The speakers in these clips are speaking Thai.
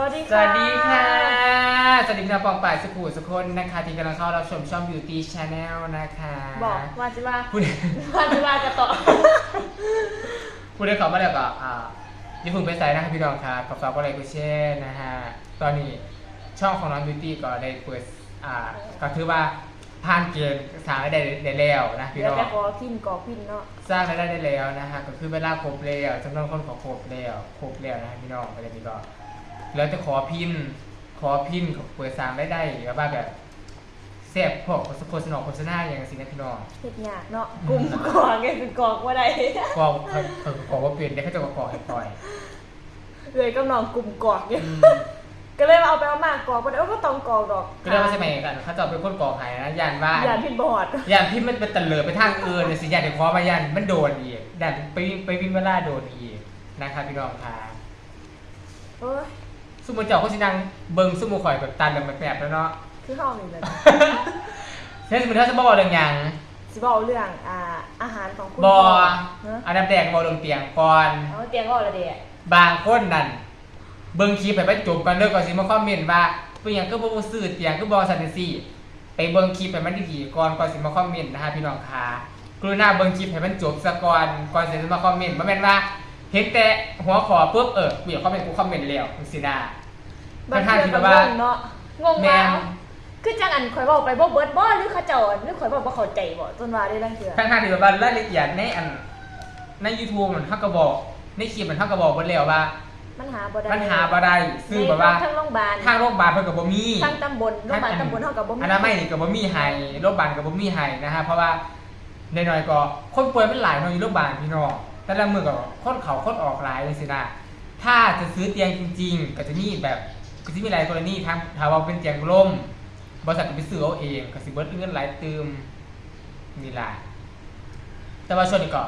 วัสดีสค่ะ วัสดีค่ะ สวัสดีพี่น้องปองป่ายสุขุสุคนนะคะที่กำลังเข้ารับชมช่อง Beauty Channel นะคะบอกว่าจะว่าพูดว่าจะว่ากระต่อ พูดได้ขอมาแล้วก็อ่าอย่าเพึ่งไปใส่นะครับพี่น้องค่ะกับฝากกดไลค์กดแชร์นะฮะ ตอนนี้ช่องของน้อง Beauty ก็ได้เปิดอ่าก็ถือว่าผ่านเกณฑ์สร้างรายได้ได้แล้วนะพี่เดี๋ยวน้องแต่ขอพินกอพินเนาะ สร้างรายได้ได้แล้วนะฮะก็คือเวลาครบแล้วจำนวนคนขอครบแล้วครบแล้วนะฮะพี่น้องไปเลยพี่ก็ แล้วจะขอพิน ขอพินขอเปิดสร้างรายได้แบบว่าแบบแซ่บพวกโฆษณาโฆษณาอย่างสินะพี่น้องเฮ็ดยากเนาะกลุ่มกอกไงคือกอกว่าได้กอกเขาเขากอกว่าเปลี่ยนได้เขาจะกอกให้ปล่อยเลยกำลังกลุ่มกอกเนี่ยอืมก็เลยมาเอาไปเอามากกอกบ่ได้เอาก็ต้องกอกดอกก็เรียกว่าใช่ไหมกันเขาจะเอาเป็นคนกอกใหายนะยันว่าอย่าพินบอดยันพี่มันเป็นตะเลิดไปทางอื่นเนี่ยสิยันเดี๋ยวขอมายันมันโดนอีกยันไปวิ่งไปวิ่งเวลาโดนอีกนะครับพี่น้องค่ะเอ้ย สมมุติเจ้าเขาสินังเบิ่งสมมุติข่อยแบบตันแบบแบบแล้วเนาะคือเฮานี่แหละเช่นสมมติถ้าจะบอกเรื่องหยังสิบอกเรื่องอ่าอาหารของคุณบอเนอะอันดับแรกบอลงเตียงก่อน เอาเตียงก็ละเดะบางคนนั่นเบิ่งคลิปไปไปจบกันเลิกก่อนสิมาคอมเมนต์ว่าเป็นหยังก็บ่บ่ซื้อเตียงก็บ่ซันซี่ไปเบิ่งคลิปให้มันดีๆก่อนก่อนสิมาคอมเมนต์นะฮะพี่น้องค่ะกรุณาเบิ่งคลิปให้มันจบซะก่อนก่อนสิมาคอมเมนต์บ่แม่นว่าเห็นแต่หัวขอปุ๊บเออกูอยากคอมเมนต์กูคอมเมนต์แล้วจังซี่นะบาง ค่อนทีข้างที่ก็แบบงว่างเนาะงงแม่ว่าน คือจังอันข่อยบอกไปบ่เบิดบ่หรือเขาเจ้าหรือข่อยบอกบ่เข้าใจบ่จนว่าได้ลังเทื่อทั้งทางๆที่แบบว่ารายละเอียดในอันใน YouTube มันเฮาก็บอกในคลิปมันเฮาก็บอกเบิดแล้วว่ามันหาบ่ได้มันหาบ่ได้ซึ่งแบบว่าในทั้งโรงพยาบาลทางโรงพยาบาลเพิ่นก็บ่มี ทั้งตำบลโรงพยาบาลตำบลเฮาก็บ่มี อนามัยนี่ก็บ่มีให้โรงพยาบาลก็บ่มีให้นะฮะเพราะว่าในน้อยๆก็คนป่วยมันหลายเนาะอยู่โรงพยาบาลพี่น้องแต่ละมื้อก็คนเข้าคนออกหลายจังซี่นะถ้าจะซื้อเตียงจริง ๆ ก็จะมีแบบ ก็สิมีหลายกรณีทั้งถ้าว่าเป็นเตียงล่มบริษัทก็ไปซื้อเอาเองก็สิเบิดเงินหลายตืมนี่ล่ะแต่ว่าช่วงนี้ก็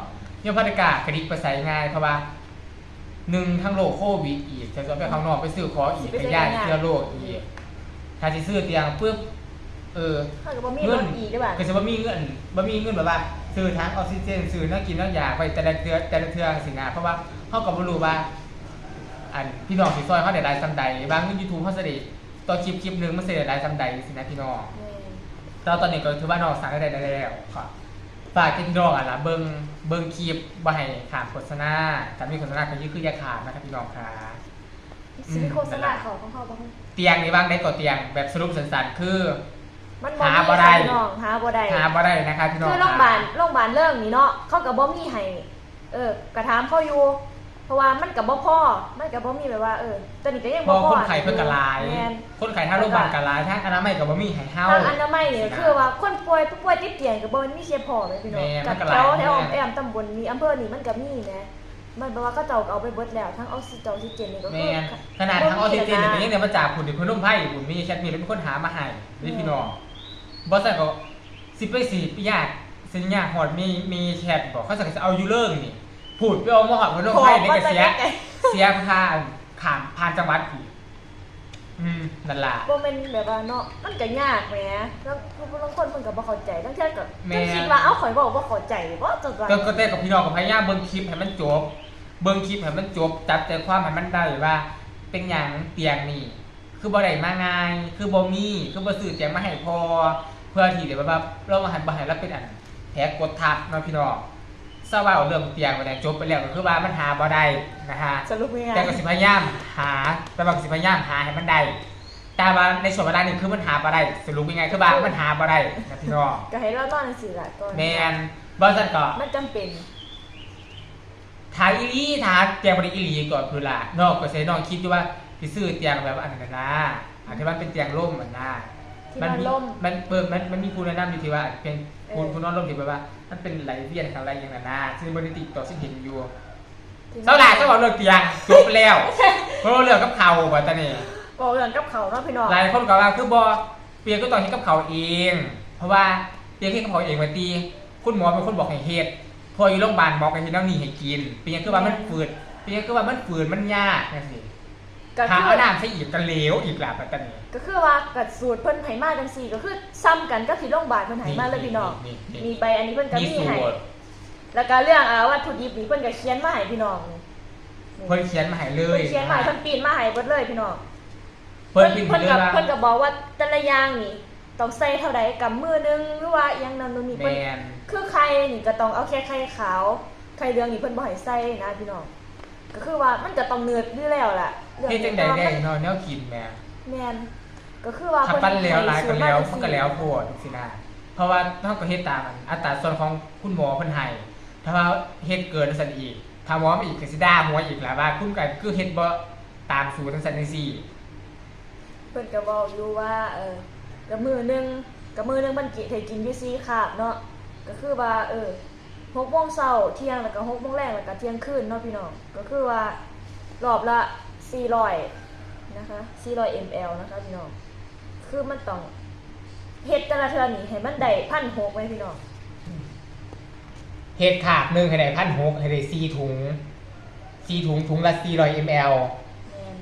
ยังพัฒนากากระดิกไปใส่ง่ายเพราะว่าหนึ่งทั้งโรคโควิดอีกจะไปข้างนอกไปซื้อของอีกก็ย่านเชื้อโรคอีกถ้าสิซื้อเตียงปุ๊บเออเฮาก็บ่มีรถอีกได้บ่าก็จะบ่มีเงินบ่มีเงินแบบว่าซื้อทั้งออกซิเจนซื้อน้ำกินน้ำยาไปแต่ละเทือแต่ละเทือสินะเพราะว่าเฮาก็บ่รู้ว่า อันพี่น้องสิซอยเฮาได้หลายซำใดบางเงิน YouTube เฮาสิได้ต่อคลิปคลิปหนึงมันสิได้หลายซำใดสินะพี่น้องแม่นแต่ว่าตอนนี้ก็ถือว่าน้องสั่งได้ได้แล้วค่ะฝากพี่น้องอะล่ะเบิ่งเบิ่งคลิปบ่ให้ขาดโฆษณาถ้ามีโฆษณาก็คืออย่าขาดนะครับพี่น้องค่ะสิมีโฆษณาเขาของเขาบ่เตียงนี่บางได้ก็เตียงแบบสรุปสั้นๆคือมันบ่หามีบ่ได้พี่น้องหาบ่ได้หาบ่ได้นะครับพี่น้องคือโรงพยาบาลโรงพยาบาลเรื่องนี้เนาะเขาก็บ่มีให้เออกระถามเขาอยู่ เพราะว่ามันก็บ่พอมันก็บ่มีแบบว่าเออตอนนี้ก็ยังพบ่อพอคนไข้เพิ่นก็หลาย แม่น คนไข้ทางโรงพยาบาลก็หลายทางอนามัยก็บ่มีให้เฮา ทางอนามัยเนี่ยคือว่าคนป่วยผู้ป่วยติดเตียงก็บ่มีเสียพอแม่พี่น้องแม่กับมันก็หแถลายวแถวแม่ แอมตำบลนี้อำเภอนี้มันก็มีแหมมันแปลว่าเขาเจ้าก็เอาไปเบิดแล้วทั้งออกซิเจนออกซิเจนนี่ก็คืแม่นขนาดทางออกซิเจนเนี่ยก็ยังได้มาจากผุนที่พนมไพรผุนมีแชทมีแล้วเป็นคนหามาให้นี่พี่น้องบ่ซั่นก็สิไปสิไปยากสิยากฮอดมีมีแชทบอกเขาสั่งจะเอาอยู่เรื่องนี่ พูดไปเอามาฮอดพนมไพรนี่ก็เสีย เสียค่าข้ามผ่านจังหวัดอีกอืมนั่นล่ะบ่แม่นแบบว่าเนาะมันก็ยากแหมแล้วบางคนเพิ่นก็บ่เข้าใจบางเทื่อก็แม่จังคิดว่าเอ้าข่อยบอกบ่เข้าใจบ่จังว่าก็ก็แต่กับพี่น้องกับพยายามเบิ่งคลิปให้มันจบ เบิ่งคลิปให้มันจบจับใจความให้มันได้ว่า เป็นหยังเตียงนี่คือบ่ได้มาง่าย คือบ่มีคือบ่ซื้อเตียงมาให้พอ เพื่อที่เดี๋ยวแบบเรามาหันบ่ให้เราเป็นอันแผลกดทับเนาะพี่น้อง ทราบว่าเอาเรื่องเตียงไปแล้วจบไปแล้วก็คือว่ามันหาบ่ได้นะฮะสรุปง่ายแต่ก็สิพยายามหาแต่ว่าก็สิพยายามหาให้มันได้แต่ว่าในช่วงเวลานี้คือมันหาบ่ได้สรุปยังไงคือว่ามันหาบ่ได้นะพี่น้องก็ให้เรานอนจังซี่ล่ะก่อนแมนบริษัทก็มันจำเป็นถ่ายอีหลีถ่ายเตียงบริอีหลีก่อนคือละนอกก็ใช้น้องคิดอยู่ว่าที่ซื้อเตียงแบบว่าอันนั้นนะอันที่มันเป็นเตียงร่มอันนะ ที่มันนอนมีล่ม มันเปิดมันมันมีผู้แนะนำอยู่ที่ว่า เป็นผู้เออผู้นอนร่มที่แบบว่า มันเป็นไหลเวียนทางไรอย่างนั้นนะซึ่งบริติต่อสิ่งเห็นอยู่ที่นอนเท่าไหร่ก็บอกเลิกเตียงจบไปแล้วเพราะว่าเลิกกับเขาบ่ตอนนี้ บอกเรื่องกับเขาเนาะพี่น้องหลายคนก็ว่าคือบอเปียก็ต้องเฮ็ดกับเขาเอง เพราะว่าเปียเฮ็ดกับเขาเองมาตีคุณหมอเป็นคนบอกให้เฮ็ดพออยู่โรงพยาบาลบอกให้เฮ็ดแล้วนี่ให้กินเปียคือว่ามันฝืดเปียคือว่ามันฝืดมันยากจังซี่ ก็ถ้าคือเอาน้ำใส่อีกก็เหลวอีกล่ะปัตตานีก็คือว่ากัดสูตรเพิ่นให้มาจังซี่ก็คือซ้ำกันกับที่โรงพยาบาลเพิ่นให้มาเลยพี่น้องนี่นี่มีใบอันนี้เพิ่นก็มีมีสูให้ตรแล้วก็เรื่องอ่าวัตถุดิบนี่เพิ่นก็เขียนมาให้พี่น้องนี่เพิ่นเขียนมาให้เลเพิ่ยนเขียนมาให้เพิ่นปีนมาให้เบิดเลยพี่น้องเพิ่นพินเพิ่นเรื่กัอบงเพิ่นก็บอกว่าแต่ละอย่างนี่ต้องใส่เท่าใดกับมือนึงหรือว่าอยังนั้นนู่นนี่แมเพิ่น นคือไข่นี่ก็ต้องเอาแค่ไข่ขาวไข่เหลืองนี่เพิ่นบ่ให้ใส่นะพี่น้องก็คือว่ามันก็ต้องเนืดอยู่แล้วล่ะ เรื่องเฮ็ดจังใดได้เนาะแนวกินแหม่แม่นก็คือว่าถ้าปั้นแล้วหลายก็แล้วให้มันก็แล้วโพดสินะเพราะว่าเฮาก็เฮ็ดตามอันอัตราส่วนของคุณหมอเพิ่นให้ถ้าว่าเฮ็ดเกินสั่นอีก ถ้าหมอมาอีกก็สิด่าหมออีกล่ะว่าคุณก็คือเฮ็ดบ่ตามสูตรจังซั่นจังซี่เพิ่นก็บอกอยู่ว่าเออกับมือหนึงกับมือหนึงมันกิให้กินอยู่4คาบเนาะก็คือว่าเออ6โมงเช้าเที่ยงแล้วก็6โมงแรงแล้วก็เที่ยงคืนเนาะพี่น้องก็คือว่ารอบละ 400นะคะ400 ml นะคะพี่น้องคือมันต้องเฮ็ดแต่ละเทื่อนี่ให้มันได้1,600ไว้พี่น้องเฮ็ดขาบหนึงให้ได้1,600ให้ได้4ถุง4ถุงถุงละ400 ml แม่น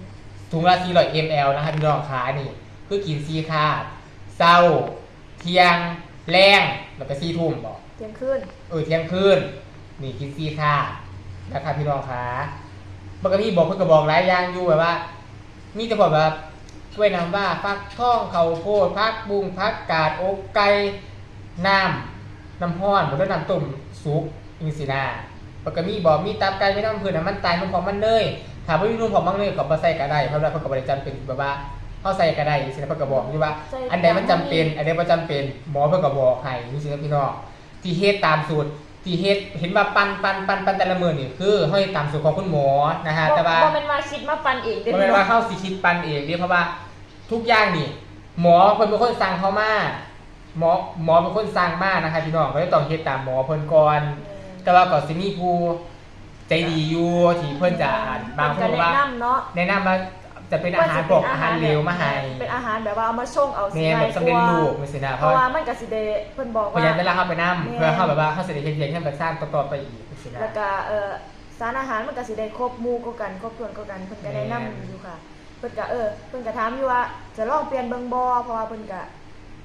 ถุงละ400 ml นะครับพี่น้องขานี่ คือกินซีคาบเศร้า เที่ยง แรงแล้วก็สี่ทุ่มบอกเที่ยงคืนเออเที่ยงคืนนี่กินซีคาบนะครับพี่น้องขา มันก็มีบอกเพื่อนก็บอกหลายอย่างอยู่แบบว่า มีแต่บอกแบบกล้วยน้ำว่าฟักทองเขาวโพดพักบุงพักกาดอกไก่น้ำน้ำห้อนบนน้ำต้มซุปอิงสินามันก็มีบอกมีตับไก่ไม่ต้องพื้นน้ำมันตายนุ่มของมันเลยถามว่ามีนุ่มของมันเลยก็บ่ใส่ก็ได้เพราะว่าเพิ่นก็บ่ได้จำเป็นแบบว่าเขาใส่ก็ได้สินะเพิ่นก็บอกอยู่ว่า อันใดมันจำเป็น อันใดบ่จำเป็นหมอเพิ่นก็บอกให้นี่สิครับพี่น้องที่เฮ็ดตามสูตร ที่เฮ็ดเห็นว่าปันปันปันปันแต่ละมื้อนี่คือเฮาเฮ็ดตามสูตรของคุณหมอนะฮะแต่ว่าบ่แม่นว่าคิดมาปันเองเด้บ่แม่นว่าเฮาสิคิดปันเองเด้เพราะว่าทุกอย่างนี่ หมอเพิ่นเป็นคนสั่งเขามาหมอหมอเป็นคนสั่งมานะคะพี่น้องก็เลยต้องเฮ็ดตามหมอเพิ่นก่อนแต่ว่าก็สิมีผู้ใจดีอยู่ที่เพิ่นจะอ่านบางคนก็ว่าแนะนำเนาะแนะนำว่า จะเป็นอาหารพวกอาหารเหลวมาให้เป็นอาหารแบบว่าเอามาส่งเอาแม่แบบสำเร็จรูปจังซี่นะเพเพราะราะว่าว่ามันก็สิได้เพิ่นบอกพยาว่ายามจะลากเข้าไปน้ำแม่เพื่อเข้าแบบว่าเข้าเสด็จเพียงให้มันสร้างต่อๆไปอีกสินะแล้วก็เอ่อสารอาหารมันก็สิได้ครบหมู่กว่ากันครบถ้วนกว่ากันเพิ่นก็แนะนำแม่อยู่ค่ะเพิ่นก็เออเพิ่นก็ถามอยู่ว่าจะลองเปลี่ยนเบิ่งบ่เพราะว่าเพิ่นก็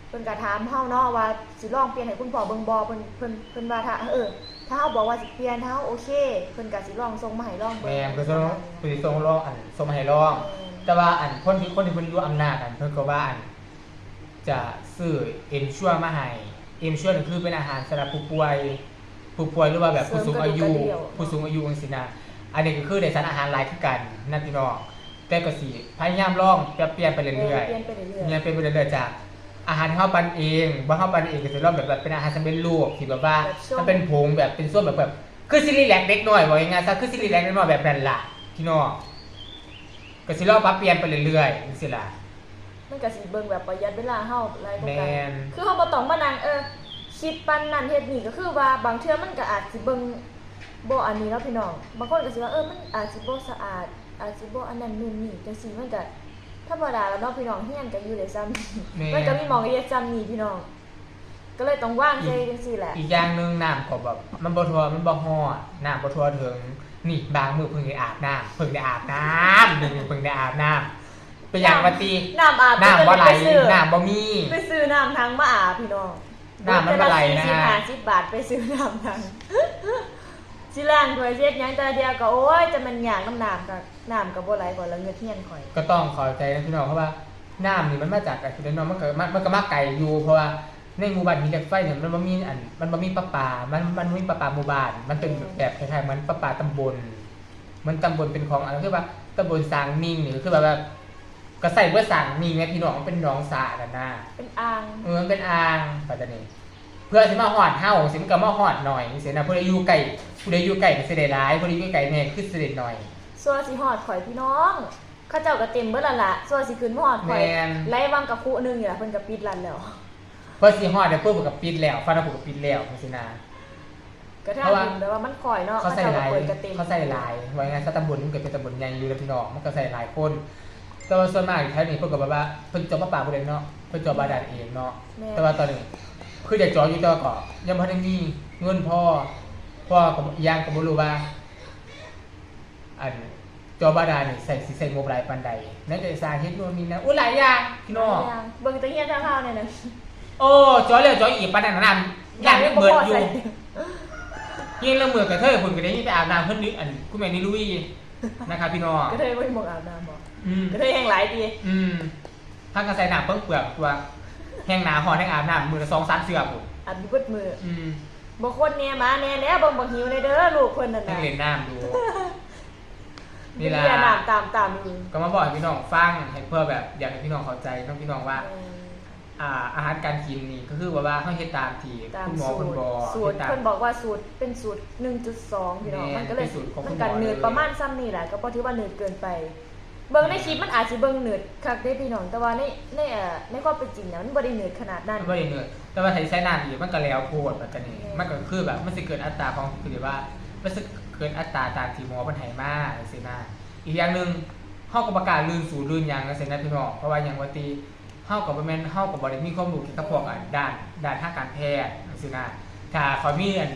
เพิ่นก็ถามเฮาเนาะว่าสิลองเปลี่ยนให้คุณพ่อเบิ่งบ่เพิ่นเพิ่นเพิ่นว่าถ้าเออถ้าเฮาบอกว่าสิเปลี่ยนถ้าเฮาโอเคเพิ่นก็สิลองส่งมาให้ลองเบิ่งแม่คือส่งคือส่งรองอันส่งมาให้รอง แต่ว่าอันคนที่คนที่เพิ่นรู้อำนาจอันเพิ่นก็ว่าอันจะซื้อเอ็นชัวมาให้เอ็นชัวนี่คือเป็นอาหารสำหรับผู้ป่วยผู้ป่วยหรือว่าแบบผู้สูงอายุ ผู้สูงอายุจังซี่นะอันนี้ก็คือได้สารอาหารหลายคือกันนั่นพี่น้องแต่ก็สิพยายามลองปรับเปลี่ยนไปเรื่อยเปลี่ยนไปเรื่อยๆเนี่ยเป็นไปเรื่อยๆจากอาหารที่เฮาปันเองบ่เฮาปันเองก็สิลองแบบแบบเป็นอาหารสำเร็จรูปที่แบบว่ามันเป็นผงแบบเป็นส่วนแบบแบบคือซิลิแลกเด็กน้อยว่าง่ายๆซะคือซิลิแลกเด็กน้อยแบบนั้นล่ะพี่น้อง ก็สิลองปรับเปลี่ยนไปเรื่อยๆจังซี่ล่ะๆมันก็สิเบิ่งแบบประหยัดเวลาเฮาหลายกว่ากันแม่นคือเฮาบ่ต้องมานั่งเออคิดปันนั่นเฮ็ดนี่ก็คือว่าบางเทื่อมันก็อาจสิเบิ่งบ่อันนี้เนาะพี่น้องบางคนก็สิว่าเออมันอาจสิบ่สะอาด อาจสิบ่อันนั้นนู่นนี่จังซี่มันก็ธรรมดาแล้วเนาะพี่น้องเฮียนก็อยู่ได้ซ้ำแม่มันก็มีหมองเฮ็ดซ้ำนี่พี่น้อง ก็เลยต้องวางใจจังซี่แหละ อีกอย่างหนึงน้ำก็แบบมันบ่ทั่วมันบ่ฮอดน้ำบ่ทั่วถึง นี่บางมื้อเพิ่งได้อาบน้ำเพิ่งได้อาบน้ำหนึงเพิ่งได้อาบน้ำเป็นอย่างว่าติน้ำอาบน้ำบ่ไหลปซื้อน้ำบ่มีไปซื้อน้ำทางมาอาบพี่น้องน้ำมันบ่ไหลนะสิบห้าสิบบาทไปซื้อน้ำทางสิล้างถ้วยเช็ดหยังแต่เดียวก็โอ้ยจะมันยากน้ำน้ำก็น้ำก็บ่ไหลก่อนแล้วเงือกเฮียนข่อย ก็ต้องเข้าใจนะพี่น้องเพราะว่าน้ำนี่มันมาจากไอ้ที่น้องมันก็มันมันก็มาไกลอยู่เพราะว่า ในหมู่บ้านหินเหล็กไฟเนี่ยมันบ่มีอันมันบ่มีประปา มันมันบ่มีประปาหมู่บ้าน มันเป็นแบบคล้ายๆเหมันประปาตำบล มันตำบลเป็นของอะไรคือว่าตำบลสร้างนิ่งนี่คือแบบว่าก็ใส่เพื่อสร้างนิ่งไงพี่น้องมันเป็นหนองสระกันนะเป็นอ่างเออมันเป็นอ่างปัตตานีเพื่อสิมาหอดเฮาสิมันก็มาหอดหน่อยสินะผู้ใดอยู่ไกลผู้ใดอยู่ไกลก็สิได้หลายผู้ใดอยู่ไกลแน่คือสิได้หน่อยส่วนสิฮอดข่อยพี่น้องเขาเจ้าก็เต็มเบิดและล่ะส่วนสิขึ้นมาฮอดข่อยแม่นไล่วังกับคุหนึงนี่ล่ะเพิ่นก็ปิดร้านแล้วเพื่อสิฮอดเดี๋ยวเพิ่นก็ปิดแล้วฟันผูกก็ปิดแล้วจังซี่นะก็เพถ้าราะว่า เห็นแบบว่ามันข่อยเนาะเขาใส่หลายเปิดกระเต็มเขาใส่หลายไว้ไงซะตำบลมันเกิดเป็นตำบลใหญ่อยู่แล้วพี่น้องมันก็ใส่หลายคนแต่ว่าส่วนมากแถวนี้เพิ่นก็แบบว่าเพิ่นเจาะประปาบ่ได้เนาะเพิ่นเจาะบาดาลเองเนาะ แม่แต่ว่าตอนนี้คืออยากเจออยู่แต่ว่าก็ยังบ่ได้มีเงินพอพ่อก็อีกอย่างก็บ่รู้ว่า อันจอบาดาลนี่ใส่สิใส่งบหลายปานใดนั่นก็สร้างเฮ็ดนู่นนี่นะอุ้ยหลายอย่างพี่น้องยังเบิ่งแตะเฮียนทางเฮาเนี่ยนะ โอ้จอแล้วจออีกปานนั้นนะอย่างนี้เบิดอยู่ยิ่งละเมือกระเทยคุณก็ได้ยิ่งไปอาบน้ำเพิ่นนี่อันคุณแม่นี่ลุยนะครับพี่น้องก็เลยบ่มีหมองอาบน้ำบ่อืมก็เลยแห่งหลายดีอืมถ้ากันใส่น้ำเพิ่งเปลือกตัวแห้งหนาหอนแห้งอาบน้ำมือละสองสามเสือผมอันนี้เบิดมืออืมบ่คนแน่มาแน่แล้วบ่บ่หิวเลยเด้อลูกเพิ่นนั่นนั่งน่ะเล่นน้ำดูนี่นี่ล่ะล่ะน้ำตามตามอยู่ก็มาบอกให้พี่น้องฟังให้เพื่อแบบอยากให้พี่น้องเข้าใจต้องพี่น้องว่าเอออ่าอาหารการกินนี่ก็คือว่าว่าเขาเฮ็ดตามที่ตามคุณหมอสูคุณตรบอกสูตรเฮ็ดตาม เพิ่นบอกว่าสูตรเป็นสูตร 1.2พี่น้องแม่นมันก็เลยเป็นสูตรของคุมัณนหมอกันเนืดเลย ประมาณซ้ำนี่แหละก็บ่ถือว่าเนืดเกินไป เบิ่งในคลิปมันอาจสิเบิ่งเนืดคักได้พี่น้องแต่ว่าในในเอ่อในความเป็นจริงเนี่ยมันบ่ได้เนืดขนาดนั้นมันบ่ได้เหนื่อยแต่ว่าถ้าใช้น้ำอีกมันก็แล้วโพดแบบนี้แม่นมันก็คือแบบมันสิเกิดอัตราของคือว่ามันสิเกิดอัตราตามที่หมอเพิ่นให้มาจังซี่นะอีกอย่างหนึงเฮาก็ประกล้าศลื่นสู่ลื่นหยังจังซี่นะพี่น้องเพราะว่าหยังว่าติ เฮาก็บ่แม่นเฮาก็บ่ได้มีความรู้เกี่ยวกับพวกอะด้านด้านทางการแพทย์จังซี่นะถ้าเขามีอัน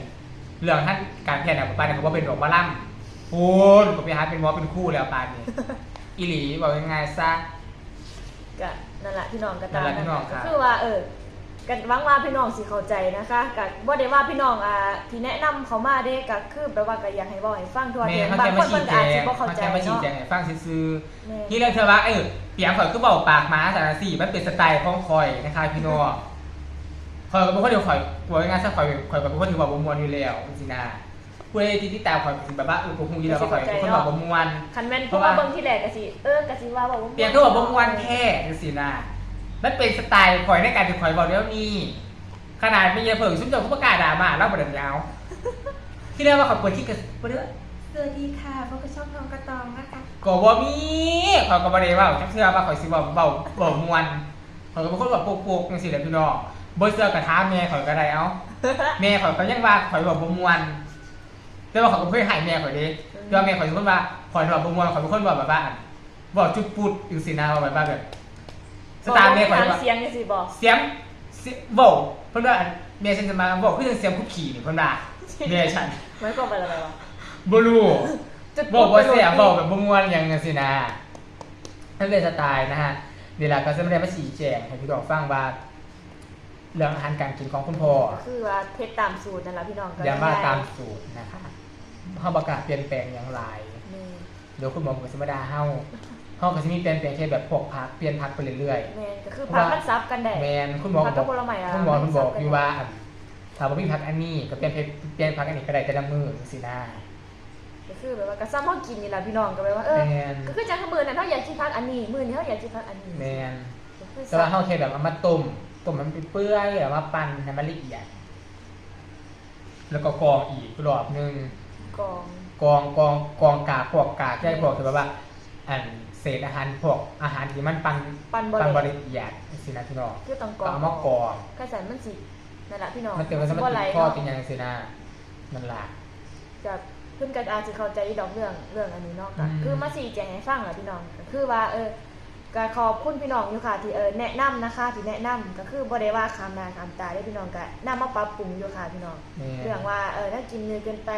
เรื่องทางการแพทย์น่ะปานนี้ก็บ่เป็นดอกมะล่ำพูนก็ไปหาเป็นหมอเป็นครูแล้วปานนี้อีหลีบอกง่ายๆซะก็นั่นแหละพี่น้องก็ตามนั่นแหละพี่น้องคก็รับคือว่าเออ กันหวังว่าพี่น้องสิเข้าใจนะคะก็บ่ได้ว่าพี่น้องอ่าที่แนะนำเขามาเด้ก็คือแปลว่าก็อยากให้เว้าให้ฟังทั่วแม่ถึงเขาบางแค่คมานชี้เพิ่นแจก็อาจสิงบ่เข้าเขาใจแค่มาชี้เนาะแจงให้ฟังซื่อแม่ๆที่เรื่องเธอว่าเออเปียงข่อยคือเบาปากหมาสารสี่มันเป็นสไตล์ของข่อยนะคะพี่น้องข่อยก็เป็นคนเดียวข่อยกลัวง่ายๆซะข่อยข่อยก็เป็นคนที่บอกบ่มวนอยู่แล้วจริงๆนะผู้ใดที่ติดตามข่อยก็สิแบบว่าเออผมคงอยู่แล้วว่าข่อยเป็นคนบอกบ่มวน คันแม่นเพเพราะราะว่าว่าเบิ่งที่แรกก็สิเออก็สิว่าบอกว่าเปียงคือบอกบ่มวนแท้จังซี่นะ มันเป็นสไตล์ข่อยในการที่ข่อยบอกแล้วนี่ขนาดมีเยอะเพิ่งซุ่มเจ้าผู้ประกล้าศด่ามาเล่าบ่ได้ยาว ที่เรียกว่าข่อยเปิดที่กระบ่ได้ว่าสวัสดีค่ะพบกับช่องทองกระตองนะคะก็บ่มีเขาก็บ่ได้เว้าจักเทื่อว่าข่อยสิเว้าเว้าเว้าม่วนข่อยก็เป็นคนแบบโปกๆจังซี่แหละพี่น้องบ่เชื่อก็ถามแม่ข่อยก็ได้เอ้าแม่ข่อยก็ยังว่าข่อยเว้าบ่ม่วนแต่ว่าข่อยก็บ่เคยให้แม่ข่อยเด้แต่ว่าแม่ข่อยเป็นคนว่าข่อยเว้าบ่ม่วนข่อยเป็นคนเว้าแบบว่าอั่นเว้าจุดปุดจังซี่นะเว้าแบบว่าแบบ สไตล์แม่ข่อยบอกว่าเสียงจังซี่บอกเสียงเสียงเว้าเพิ่นว่าอั่นแม่ฉันจะมาเว้าคือจังเสียงคุกขี้นี่เพิ่นว่าแม่ฉันหมายความว่าอะไรวะบ่รู้จุดบอกว่าเสียปุ๊บอกแบบบมวนอย่างนั้นสินะนั่นเป็นสไตล์นะฮะเดี๋ยวเราก็จะไม่ได้มาชี้แจงให้พี่น้องฟังว่าเรื่องอาหารการกินของคุณพ่อก็คือว่าเทศตามสูตรนั่นแหละพี่น้องก็อย่ามาง่ยๆตามสูตรนะคะเฮาประกาศเปลี่ยนแปลงอย่างไรนี่เดี๋ยวคุณหมอก็จะมาด่าเฮา เฮาก็จะมีเปลี่ยนแปลงแค่แบบพวกพักเปลี่ยนพักไปเรื่อยแม่นก็คือพักมันซับกันได้ๆแมนคุณหมอพัก็กบกัอบกผลไม้อะคุณหมอคุณบอกมันซับกันอยู่ว่าอั่นถ้าบ่มีพักอันนี้ก็เปลี่ยนเปลี่ยนพักอันนี้ก็ได้แต่ละมื้อสินะก็คือแบบว่าก็ซ้ำเฮากินนี่ล่ะพี่น้องก็แบบว่าเออแม่นก็คือจังมื้อนั้นเฮาอยากกินพักอันนี้มื้อนี้เฮาอยากกินพักอันนี้แมนก็คือแต่ว่าเขาแค่แบบเอามาต้มต้มมันเป็นเปื่อยแล้วมาปั่นให้มันละเอียดแล้วก็กรองอีกรอบหนึงกองกรองกรองกรองกากพวกกากใช่พวกที่แบบว่าอัน เศษอาหารพวกอาหารที่มันปั่นปั่นบ่ปั่นบได้ละเอียดสินะพี่น้องคือต้องกก็องเอามากรองก็ใส่มันสินั่นล่ะพี่น้องมันเต็มมันจะบ่มันไหลติดข้อเนาะติดหยังสินะนั่นล่ะกับเพิ่นก็อาจสิเข้าใจดอกเรื่องเรื่องอันนี้เนาะก็อืมคือมาสี่แจงให้ฟังล่ะพี่น้องก็คือว่าเออก็ขอบคุณพี่น้องอยู่ค่ะที่เออแนะนำนะคะที่แนะนำก็คือบ่ได้ว่าคำนาคำตาได้พี่น้องก็นำมาปรับปรุงอยู่ค่ะพี่น้องนี่เรื่องว่าเออถ้ากินเนื้อเกินไป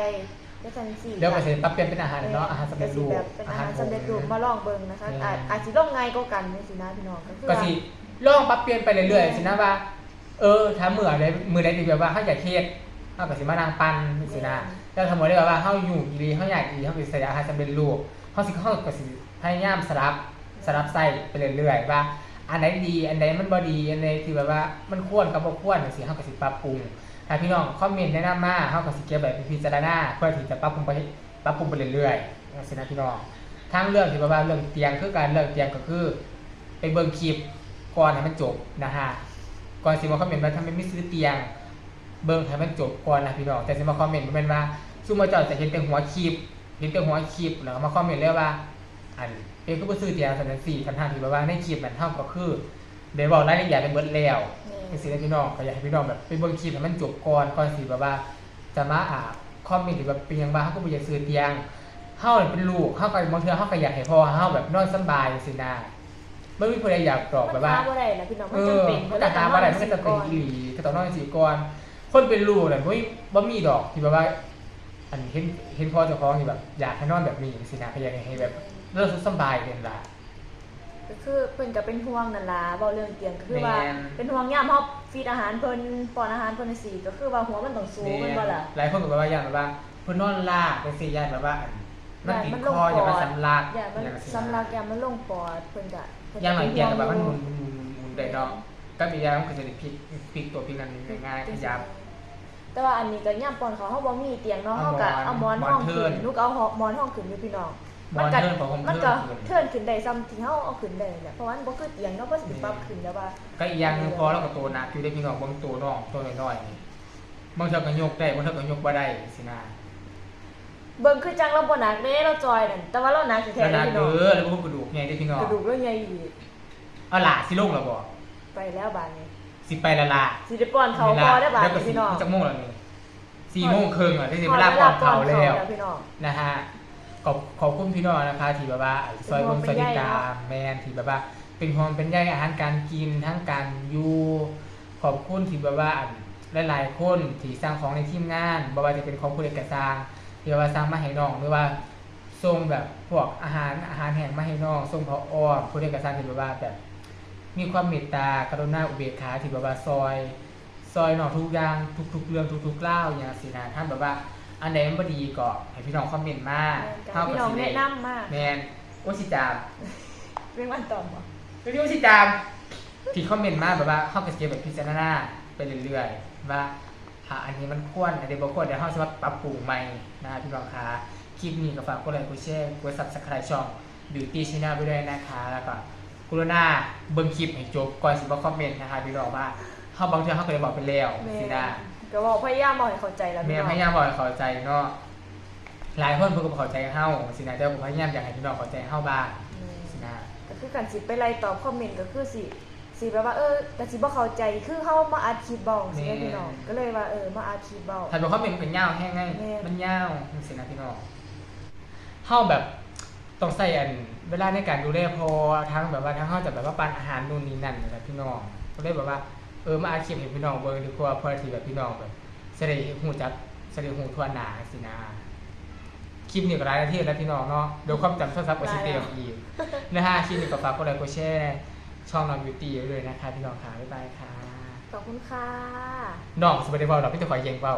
ก็จังสี่เดี๋ยวก็จะปรับเปลี่ยนเป็นอาหารเนาะอาหารสำเร็จรูปแบบเป็นอาหารสำเร็จรูปผงมาลองเบิ่งนะคะอืมอาจอาจสิลงง่ายกว่ากันจังซี่นะพี่น้องก็คือก็ว่าสิลองปรับเปลี่ยนไปเรื่อยๆสินะว่า เออถ้าเมื่อใดมือใดที่แบบว่าเขาอยากเทศเขาก็สิมานางปันสินะแล้วสมมติได้ว่าเขาอยู่อีหลีเขาอยากอีเขาไปใส่อาหารสำเร็จรูปเขาสิเขาก็สิพยายามสลับสลับใส่ไปเรื่อยๆว่าอันไหนดีอันไหนมันบ่ดีอันไหนที่แบบว่ามันควรกับบ่ควรจังซี่เขาก็สิปรับปรุง ถ้าพี่น้องคอมเมนต์แนะนำมาเขาก็สิเก็บไว้เป็นพิจารณาเพื่อที่จะปรับปรุงไปปรับปรุงไปเรื่อยๆจังซี่นะพี่น้องทางเรื่องที่แบบว่าเรื่องเตียงคือการเรื่องเตียงก็คือ ไปเบิ่งคลิปก่อนให้มันจบนะฮะก่อนสิมาคอมเมนต์ว่าทำไมไม่ซื้อเตียง เบิ่งให้มันจบก่อนนะพี่น้องแต่สิมาคอมเมนต์มันเป็นว่าซุ่มมาจอดจะเห็นแต่หัวคลิปเห็นแต่หัวคลิปแล้วมาคอมเมนต์เลยว่าอันเป็นก็บ่ซื้อเตียงสันนั้นสี่คันทางที่แบบว่าในคลิปมันเท่าก็คือเดี๋ยวบอกรายละเอียดไปเบิดแล้ว นี่จังซี่นะพี่น้องก็อยากให้พี่น้องแบบไปเบิ่งคลิปให้มันจบก่อนก่อนสิแบบว่า จะมาอ่าคอมเมนต์ที่แบบเป็นหยังว่าเฮาก็บ่อยากซื้อเตียงเฮาเนี่ยเป็นลูกเฮาก็บางเทื่อเฮาก็อยากให้พ่อเฮาแบบนอนสำบายจังซี่นะบ่มีผู้ใดอยากตอบมันแบบว่าหาบ่ได้ล่ะพี่น้องมัเอนจำอเป็นมันจะหาบ่ได้มันก็จะเป็นอีหลีก็ต้องนอนสีก่อนคนเป็นลูกน่ะบ่มีบ่มีดอกที่แบบว่า อันเห็นเห็นพ่อเจ้าของที่แบบ อยากให้นอนแบบนี้จังซี่นะก็อยากให้แบบเลิกสุขสำบายเป็นล่ะ ก็คือเพิ่นก็เป็นห่วงนั่นล่ะเว้าเรื่องเตียงก็คือว่า แม่น เป็นห่วงยามเฮาฟีดอาหารเพิ่นป้อนอาหารเพิ่นจังซี่ก็คือว่าหัวมันต้องสูงแม่นบ่ล่ะ หลายคนก็แบบว่าอย่างแบบว่าเพิ่นนอนลากจังซี่ย่านแบบว่าอันมันติดมันคลงออย่าปมัอนดสำลักอย่ามันอย่างนั้นสินะสำลักอย่ามันลงปอดเพิ่นก็เพิ่นอย่างหน่อยป็เตียงแบบว่ามันหห่มุวนหมุนหมุนหมุนได้เนาะก็มียามันก็จะได้พลิกพลิกตัวพลิกนั้นง่ายๆพยายามแต่ว่าอันนี้ก็ย่ำปอนเขาเฮาบ่มีเตียงเนาะเฮาก็เอาเอาหหมมออนนหมอนห้องเทิขึ้ร์นน ลูกเอาหมอนห้องขึ้นอยู่พี่น้อง หมอนก็เทิร์นของผมมันก็เทิร์นขึ้นเทิร์นขึ้นได้ซ้ำที่เฮาเอาขึ้นได้แหละเพราะว่ามันบ่คือเตียงเนาะบ่สิปรับขึ้นแล้วว่า ก็อีกอย่างหนึงพอแล้วก็ตัวหนักอยู่ได้พี่น้องเบางตัวน้องตัวน้อยๆนี่บางเท่าก็ยกได้บางเท่าก็ยกบ่ได้สินะเบิ่งคือจังเราบ่หนักเด้เราจอยนั่นแต่ว่าเราหนักแท้แล้วๆหนักพี่เด้น้องอแล้วพวกกระดูกไงได้พี่น้องกระดูกเราใหญ่อีกเอาล่ะสิลงแล้วบ่ไปแล้วบาดนี้สิไปละล่ะ สิได้ป้อนเขาพอได้บาดแล้วก็นี้สิพี่น้องจักโมงแล้วนี่สี่โมงครึ่งอะที่สิเวลาก่อนเขาแล้วพี่น้อง นะฮะ ขอบขอบคุณพี่น้องนะคะที่แบบว่าซอยบนสวัสดิการแมนที่แบบว่าเป็นความเป็นใยอาหารการกินทั้งการอยู่ขอบคุณที่แบบว่าหลายๆคนที่สร้างของในทีมงานบ่ว่าจะเป็นของผู้เด็กกระสร้างที่แบบว่าสร้างมาให้น้องหรือว่าส่งแบบพวกอาหารอาหารแห้งมาให้น้องส่งพออ้อมผู้เด็กกระสร้างที่แบบว่าแบบมีความเมตตากรุณาอุเบกขาที่แบบว่าซอย ซอยน้องทุกอย่างทุกๆเรื่องทุกๆเล่าวอย่างสินะท่านแบบว่า อันไหนมันบ่ดีก็ให้พี่น้องคอมเมนต์มาพี่น้องสิแนะได้นำมากแมนโอชิจามเป็นวันต่อบ่วิดีโอชิจามที่คอมเมนต์มาแบบว่าเฮาก็สิเก็บแบบพิจารณาไปเรื่อยๆว่าถ้าอันนี้มันควรอันนี้บ่ควรเดี๋ยวเฮาสิมาปรับปรุงใหม่นะครับพี่น้องคะคลิปนี้ก็ฝากกดไลค์กดแชร์กด Subscribe ช่อง Beauty Channel ไปด้วยนะคะแล้วก็กรุณาเบิ่งคลิปให้จบก่อนสิมาคอมเมนต์นะคะพี่น้องว่าเฮาบางเทื่อเฮาก็ได้บอกไปแล้วแม่สินะ ก็บอกพยายามบอกให้เข้าใจแล้วแม่พี่น้องพยายามบอกให้เข้าใจเนาะหลายคนเพิ่นก็บ่เข้าใจเฮาสินะแต่ผมพยายามอยากให้พี่น้องเข้าใจเฮาบ้างสินะก็คือการสิไปไล่ตอบคอมเมนต์ก็คือสิสิแบบว่าเออแต่สิบ่เข้าใจคือเฮามาอัดคลิปเบาสิแม่พี่น้องก็เลยว่าเออมาอัดคลิปเบา ถ้าเป็นคอมเมนต์มันเป็นยาวแห้งไงแม่มันยาวจังซี่นะพี่น้องเฮาแบบต้องใส่อันเวลาในการดูแลพอทั้งแบบว่าทั้งเฮาจะแบบว่าปานอาหารนู่นนี่นั่นนะครับพี่น้องก็เลยแบบว่าเออมาอัดคลิปให้พี่น้องเบิ่งดีกว่าเพื่อที่แบบพี่น้องแบบสิได้ฮู้จักสิได้ฮู้ทั่วหน้าสินะคลิปนี้ก็หลายนาทีแล้วพี่น้องเนาะเดี๋ยวความจำโทรศัพท์ก็สิเต็มอีกนะฮะคลิปนี้ก็ฝากกดไลค์กดแชร์ช่องน้องบิวตี้ไว้ด้วยนะคะพี่น้องค่ะบ๊ายบายค่ะขอบคุณค่ะน้องสวัสดีเปล่าดอกพี่จะคอยเย็งเปล่า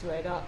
สวยดอก